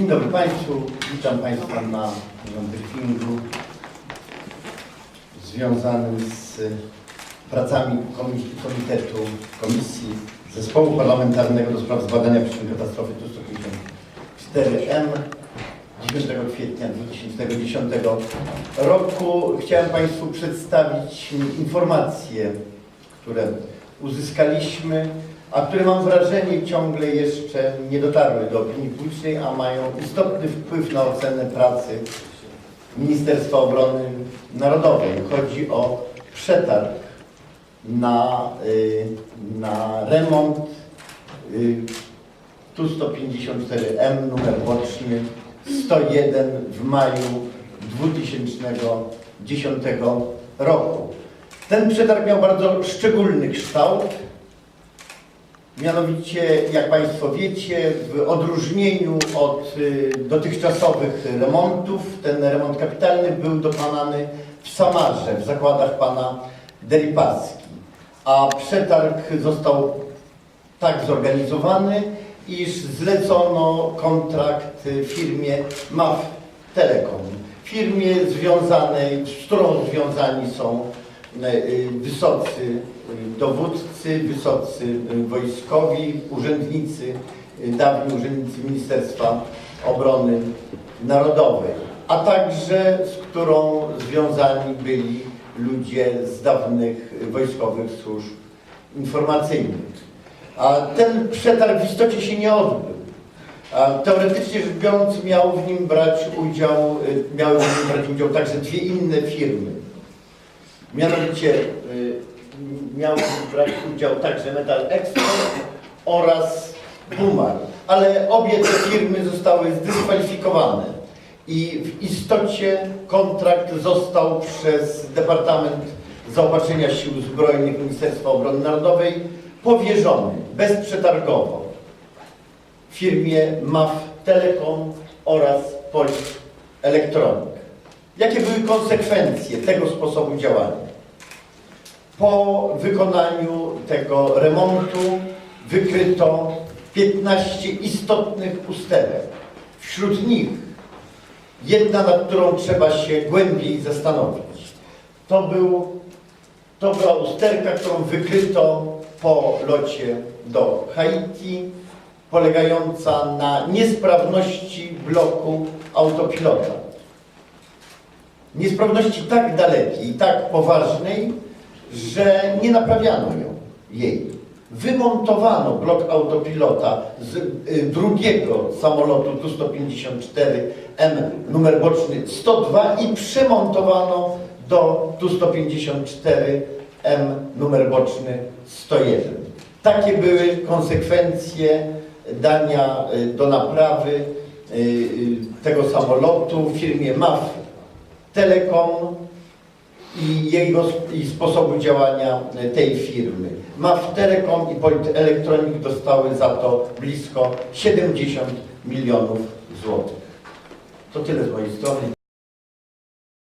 Dzień dobry Państwu. Witam Państwa na briefingu związanym z pracami komi- Komitetu Komisji Zespołu Parlamentarnego do spraw zbadania przyczyn katastrofy Tu-154M 9 kwietnia 2010 roku. Chciałem Państwu przedstawić informacje, które uzyskaliśmy, a które mam wrażenie ciągle jeszcze nie dotarły do opinii publicznej, a mają istotny wpływ na ocenę pracy Ministerstwa Obrony Narodowej. Chodzi o przetarg na, y, na remont y, Tu-154M numer boczny 101 w maju 2010 roku. Ten przetarg miał bardzo szczególny kształt. Mianowicie, jak Państwo wiecie, w odróżnieniu od y, dotychczasowych remontów, ten remont kapitalny był dokonany w Samarze, w zakładach pana Deripaski. A przetarg został tak zorganizowany, iż zlecono kontrakt firmie MAF Telekom. Firmie związanej, z którą związani są wysocy y, dowódcy, wysocy y, wojskowi, urzędnicy, dawni urzędnicy Ministerstwa Obrony Narodowej, a także z którą związani byli ludzie z dawnych wojskowych służb informacyjnych. A ten przetarg w istocie się nie odbył. Teoretycznie rzecz biorąc miał w nim brać udział, miały w nim brać udział także dwie inne firmy. Mianowicie y, miał brać udział także Metal Export oraz Bumar. Ale obie te firmy zostały zdyskwalifikowane i w istocie kontrakt został przez Departament Zaopatrzenia Sił Zbrojnych Ministerstwa Obrony Narodowej powierzony bezprzetargowo firmie MAF Telekom oraz Polis Elektronik. Jakie były konsekwencje tego sposobu działania? Po wykonaniu tego remontu wykryto 15 istotnych usterek. Wśród nich jedna, nad którą trzeba się głębiej zastanowić. To, był, to była usterka, którą wykryto po locie do Haiti, polegająca na niesprawności bloku autopilota. Niesprawności tak dalekiej tak poważnej, że nie naprawiano ją, jej. Wymontowano blok autopilota z y, drugiego samolotu Tu-154M numer boczny 102 i przymontowano do Tu-154M numer boczny 101. Takie były konsekwencje dania y, do naprawy y, tego samolotu firmie MAF Telekom i jego i sposobu działania tej firmy. MAF Telekom i Polit Elektronik dostały za to blisko 70 milionów złotych. To tyle z mojej strony.